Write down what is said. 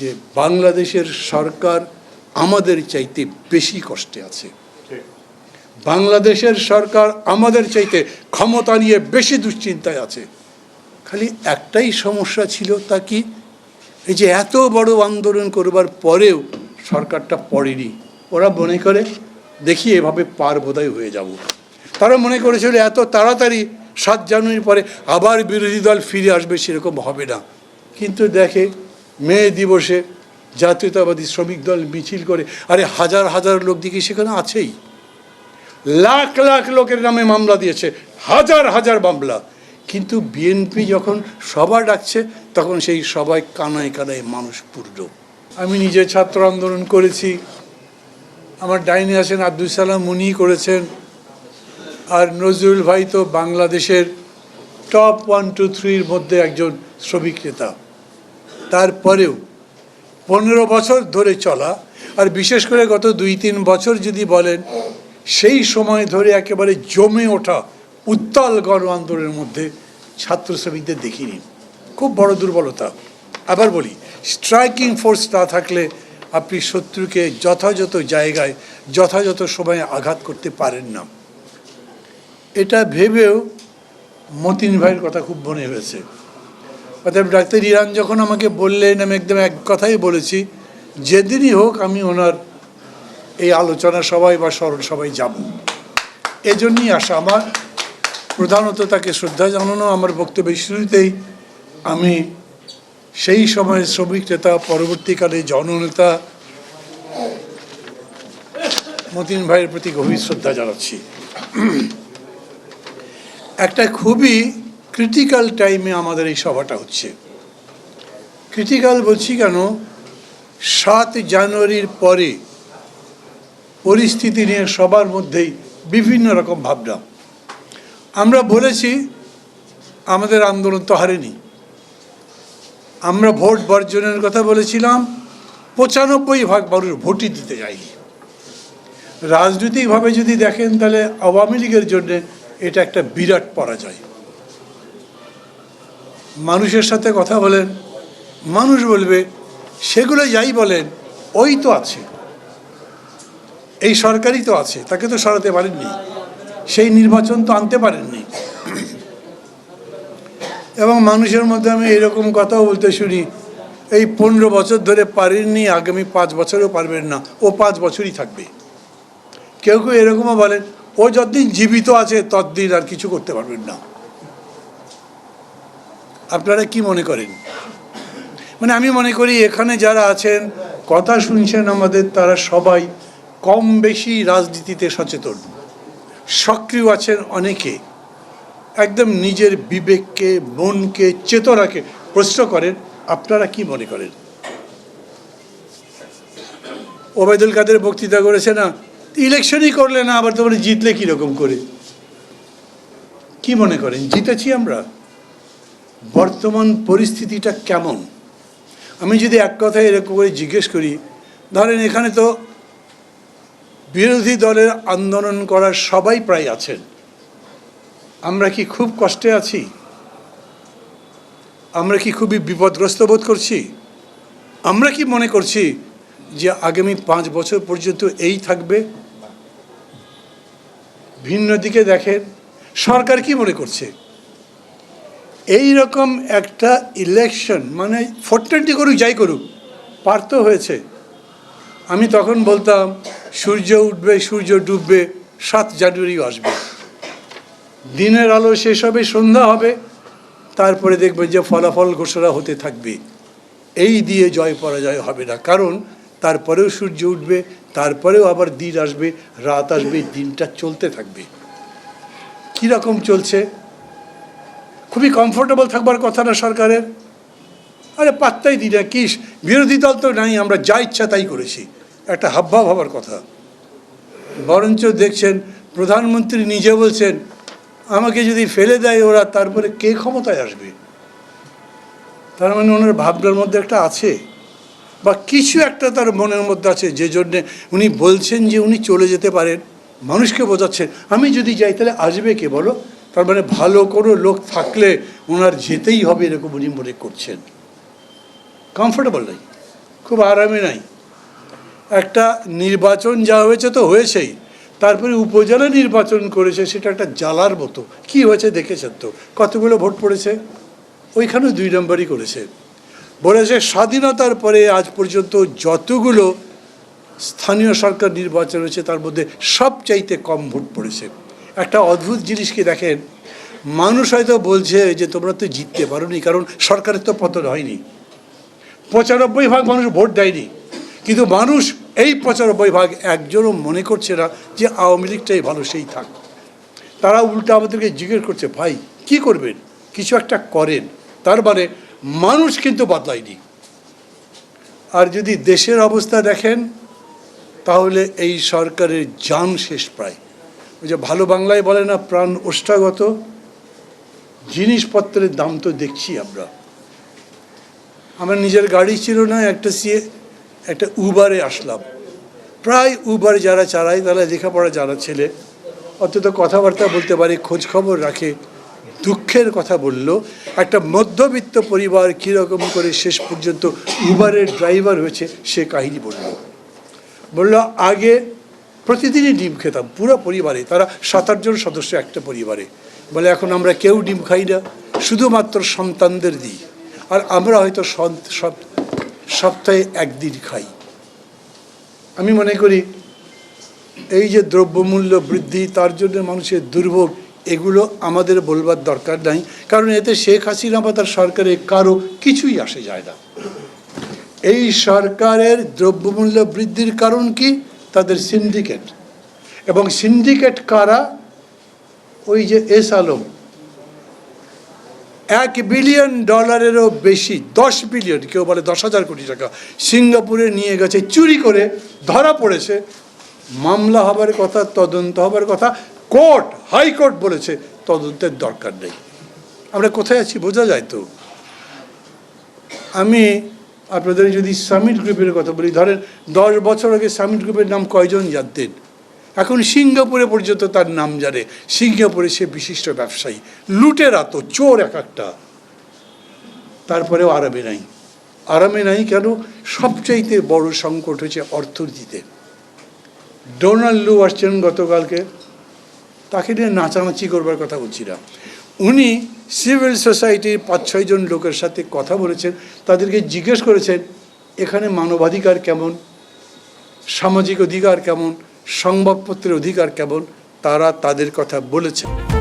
যে বাংলাদেশের সরকার আমাদের চাইতে বেশি কষ্টে আছে। বাংলাদেশের সরকার আমাদের চাইতে ক্ষমতা নিয়ে বেশি দুশ্চিন্তায় আছে। খালি একটাই সমস্যা ছিল তা কি? এই যে এত বড় আন্দোলন করবার পরেও সরকারটা পড়েনি। ওরা মনে করে দেখি এভাবে পার বোধহয় হয়ে যাব। তারা মনে করেছিল এত তাড়াতাড়ি সাত জানুয়ারির পরে আবার বিরোধী দল ফিরে আসবে সেরকম হবে না। কিন্তু দেখে মে দিবসে জাতীয়তাবাদী শ্রমিক দল মিছিল করে। আরে হাজার হাজার লোক দেখি সেখানে আছেই। লাখ লাখ লোকের নামে মামলা দিয়েছে, হাজার হাজার মামলা। কিন্তু বিএনপি যখন সভা ডাকছে, তখন সেই সবাই কানায় কানায় মানুষ পূর্ণ আমি নিজে ছাত্র আন্দোলন করেছি। আমার ডাইনে আছেন আব্দুল সালাম মুনি করেছেন। আর নজরুল ভাই তো বাংলাদেশের টপ ওয়ান টু থ্রির মধ্যে একজন শ্রমিক নেতা। তারপরেও পনেরো বছর ধরে চলা, আর বিশেষ করে গত দুই তিন বছর যদি বলেন, সেই সময় ধরে একেবারে জমে ওঠা উত্তাল গণ আন্দোলনের মধ্যে ছাত্র শ্রমিকদের দেখিনি খুব বড় দুর্বলতা। আবার বলি স্ট্রাইকিং ফোর্স না থাকলে আপনি শত্রুকে যথাযথ জায়গায়, যথাযথ সময়ে আঘাত করতে পারেন না। এটা ভেবেও মতিন ভাইয়ের কথা খুব মনে হয়েছে। অতএব ডাক্তার ইরান যখন আমাকে বললেন, আমি একদম এক কথাই বলেছি, যেদিনই হোক আমি ওনার এই আলোচনা সবাই বা স্মরণ সবাই যাব। এজন্যই আসা আমার, প্রধানত তাকে শ্রদ্ধা জানানো, আমার বক্তব্যের শুরুতেই আমি সেই সময়ের শ্রমিক নেতা, পরবর্তীকালে জননেতা মতিন ভাইয়ের প্রতি গভীর শ্রদ্ধা জানাচ্ছি। একটা খুবই ক্রিটিক্যাল টাইমে আমাদের এই সভাটা হচ্ছে। ক্রিটিক্যাল বলছি কেন? সাত জানুয়ারির পরে পরিস্থিতি নিয়ে সবার মধ্যেই বিভিন্ন রকম ভাবনা। আমরা বলেছি, আমাদের আন্দোলন তো হারেনি। আমরা ভোট বর্জনের কথা বলেছিলাম, পঁচানব্বই ভাগ মানুষ ভোটই দিতে যায়নি। রাজনৈতিকভাবে যদি দেখেন তাহলে আওয়ামী লীগের জন্যে এটা একটা বিরাট পরাজয়। মানুষের সাথে কথা বলেন, মানুষ বলবে, সেগুলো যাই বলেন, ওই তো আছে। এই সরকারই তো আছে, তাকে তো সরাতে পারেননি। সেই নির্বাচন তো আনতে পারেননি। এবং মানুষের মধ্যে আমি এরকম কথাও বলতে শুনি, এই পনেরো বছর ধরে পারেননি, আগামী পাঁচ বছরও পারবেন না, ও পাঁচ বছরই থাকবে। কেউ কেউ এরকমও বলেন, ও যতদিন জীবিত আছে, ততদিন আর কিছু করতে পারবেন না। আপনারা কি মনে করেন? মানে আমি মনে করি এখানে যারা আছেন, কথা শুনছেন আমাদের, তারা সবাই কম বেশি রাজনীতিতে সচেতন। সক্রিয় আছেন অনেকে। একদম নিজের বিবেককে, মনকে, চেতনাকে প্রশ্ন করেন, আপনারা কি মনে করেন? ওবায়দুল কাদের বক্তৃতা করেছে না, ইলেকশনই করলে না, আবার তোমার জিতলে কীরকম করে? কি মনে করেন? জিতেছি আমরা। বর্তমান পরিস্থিতিটা কেমন? আমি যদি এক কথায় এরকম করে জিজ্ঞেস করি, ধরেন এখানে তো বিরোধী দলের আন্দোলন করার সবাই প্রায় আছেন। আমরা কি খুব কষ্টে আছি? আমরা কি খুবই বিপদগ্রস্ত বোধ করছি? আমরা কি মনে করছি যে আগামী পাঁচ বছর পর্যন্ত এই থাকবে? ভিন্ন দিকে দেখেন, সরকার কি মনে করছে? এই রকম একটা ইলেকশন মানে ফোরটেনটি করুক, যাই করুক পার তো হয়েছে। আমি তখন বলতাম, সূর্য উঠবে, সূর্য ডুববে, সাত জানুয়ারি আসবে। দিনের আলো শেষ হবে, সন্ধ্যা হবে, তারপরে দেখবেন যে ফলাফল ঘোষণা হতে থাকবে। এই দিয়ে জয় পরাজয় হবে না। কারণ তারপরেও সূর্য উঠবে, তারপরেও আবার দিন আসবে, রাত আসবে, দিনটা চলতে থাকবে। কীরকম চলছে? খুবই কমফোর্টেবল থাকবার কথা না সরকারের। আরে পাত্তাই দিই না, কিস? বিরোধী দল তো নাই, আমরা যা ইচ্ছা তাই করেছি। একটা হাবভাব হবার কথা। বরঞ্চ দেখছেন, প্রধানমন্ত্রী নিজে বলছেন, আমাকে যদি ফেলে দেয় ওরা, তারপরে কে ক্ষমতায় আসবে? তার মানে ওনার ভাবনার মধ্যে একটা আছে। বা কিছু একটা তার মনের মধ্যে আছে, যে জন্যে উনি বলছেন যে উনি চলে যেতে পারেন। মানুষকে বোঝাচ্ছেন, আমি যদি যাই, তাহলে আসবে কে বলো? তার মানে ভালো কোনো লোক থাকলে ওনার যেতেই হবে এরকম উনি মনে করছেন। কমফোর্টেবল নাই, খুব আরামে নাই। একটা নির্বাচন যা হয়েছে তো হয়েছেই, তারপরে উপজেলা নির্বাচন করেছে, সেটা একটা জ্বালার মতো। কি হয়েছে দেখেছেন তো? কতগুলো ভোট পড়েছে? ওইখানেও দুই নম্বরই করেছে। বলেছে স্বাধীনতার পরে আজ পর্যন্ত যতগুলো স্থানীয় সরকার নির্বাচন হয়েছে, তার মধ্যে সবচাইতে কম ভোট পড়েছে। একটা অদ্ভুত জিনিস কি দেখেন? মানুষ হয়তো বলছে যে তোমরা তো জিততে পারোনি, কারণ সরকারের তো পতন হয়নি। পঁচানব্বই ভাগ মানুষ ভোট দেয়নি। কিন্তু মানুষ এই পঁচানব্বই ভাগ একজনও মনে করছে না যে আওয়ামী লীগটাই ভালো, সেই থাক। তারা উল্টা আমাদেরকে জিজ্ঞেস করছে, ভাই, কি করবেন? কিছু একটা করেন। তার মানে মানুষ কিন্তু বদলায়নি। আর যদি দেশের অবস্থা দেখেন, তাহলে এই সরকারের যান শেষ প্রায়। ওই যে ভালো বাংলায় বলে না, প্রাণ ওষ্ঠাগত। জিনিসপত্রের দাম তো দেখছি আমরা। আমার নিজের গাড়ি ছিল না, একটা সিয়ে একটা উবারে আসলাম। প্রায় উবার যারা চালায়, তারা লেখাপড়া যারা ছেলে, অন্তত কথাবার্তা বলতে পারে খোঁজ খবর রাখে, দুঃখের কথা বলল। একটা মধ্যবিত্ত পরিবার কীরকম করে শেষ পর্যন্ত উবারের ড্রাইভার হয়েছে, সে কাহিনী বলল। বলল, আগে প্রতিদিনই ডিম খেতাম, পুরো পরিবারে। তারা সাত আটজন সদস্য একটা পরিবারে। বলে, এখন আমরা কেউ ডিম খাই না, শুধুমাত্র সন্তানদের দিই। আর আমরা হয়তো সপ্তাহে একদিন খাই। আমি মনে করি, এই যে দ্রব্যমূল্য বৃদ্ধি, তার জন্য মানুষের দুর্ভোগ, এগুলো আমাদের বলবার দরকার নাই। কারণ এতে শেখ হাসিনা বা তার সরকারের কারও কিছুই আসে যায় না। এই সরকারের দ্রব্যমূল্য বৃদ্ধির কারণ কি? তাদের সিন্ডিকেট এবং সিন্ডিকেট কারা? ওই যে এস আলম। এক বিলিয়ন ডলারেরও বেশি, দশ বিলিয়ন কেউ বলে দশ হাজার কোটি টাকা, সিঙ্গাপুরে নিয়ে গেছে, চুরি করে ধরা পড়েছে। মামলা হবার কথা, তদন্ত হবার কথা, কোর্ট, হাইকোর্ট বলেছে, তদন্তের দরকার নেই। আমরা কোথায় আছি? বোঝা যায় তো। আমি আপনাদের যদি সামিট গ্রুপের কথা বলি, ধরেন দশ বছর আগে সামিট গ্রুপের নাম কয়জন জানতেন? এখন সিঙ্গাপুরে পর্যন্ত তার নাম জানে। সিঙ্গাপুরে সে বিশিষ্ট ব্যবসায়ী। লুটেরা তো, চোর এক একটা। তারপরেও আরামে নাই। আরামে নাই কেন? সবচাইতে বড় সংকট হচ্ছে অর্থনীতিতে। ডোনাল্ড লু আসছেন গতকালকে। তাকে নিয়ে নাচানাচি করবার কথা বলছি না। উনি সিভিল সোসাইটির পাঁচ ছয়জন লোকের সাথে কথা বলেছেন, তাদেরকে জিজ্ঞেস করেছেন, এখানে মানবাধিকার কেমন? সামাজিক অধিকার কেমন? সংবাদপত্রের অধিকার কেমন? তারা তাদের কথা বলেছেন।